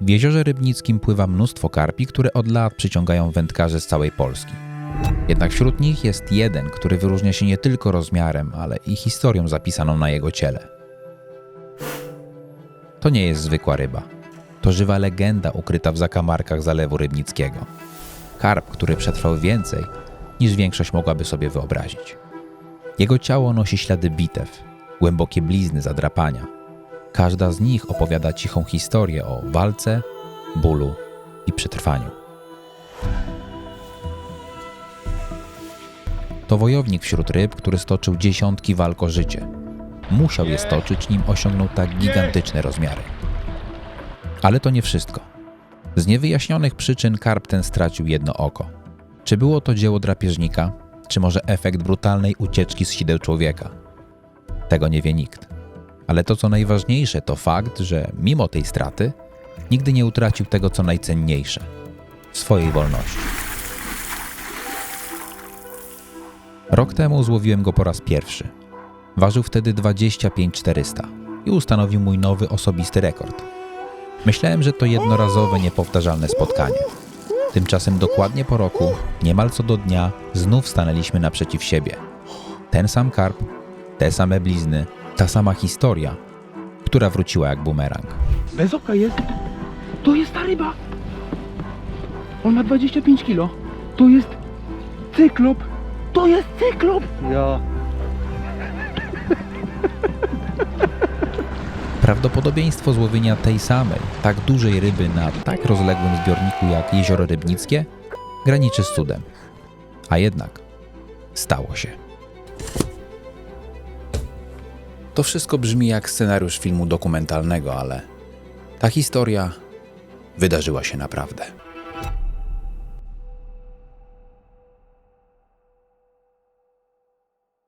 W jeziorze Rybnickim pływa mnóstwo karpi, które od lat przyciągają wędkarzy z całej Polski. Jednak wśród nich jest jeden, który wyróżnia się nie tylko rozmiarem, ale i historią zapisaną na jego ciele. To nie jest zwykła ryba. To żywa legenda ukryta w zakamarkach Zalewu Rybnickiego. Karp, który przetrwał więcej, niż większość mogłaby sobie wyobrazić. Jego ciało nosi ślady bitew, głębokie blizny zadrapania. Każda z nich opowiada cichą historię o walce, bólu i przetrwaniu. To wojownik wśród ryb, który stoczył dziesiątki walk o życie. Musiał je stoczyć, nim osiągnął tak gigantyczne rozmiary. Ale to nie wszystko. Z niewyjaśnionych przyczyn karp ten stracił jedno oko. Czy było to dzieło drapieżnika, czy może efekt brutalnej ucieczki z sideł człowieka? Tego nie wie nikt. Ale to, co najważniejsze, to fakt, że mimo tej straty, nigdy nie utracił tego, co najcenniejsze swojej wolności. Rok temu złowiłem go po raz pierwszy. Ważył wtedy 25 400 i ustanowił mój nowy osobisty rekord. Myślałem, że to jednorazowe, niepowtarzalne spotkanie. Tymczasem dokładnie po roku, niemal co do dnia, znów stanęliśmy naprzeciw siebie. Ten sam karp, te same blizny, ta sama historia, która wróciła jak bumerang. Bez oka jest. To jest ta ryba. On ma 25 kilo. To jest cyklop. To jest cyklop. Ja. Prawdopodobieństwo złowienia tej samej, tak dużej ryby na tak rozległym zbiorniku jak jezioro Rybnickie graniczy z cudem. A jednak stało się. To wszystko brzmi jak scenariusz filmu dokumentalnego, ale ta historia wydarzyła się naprawdę.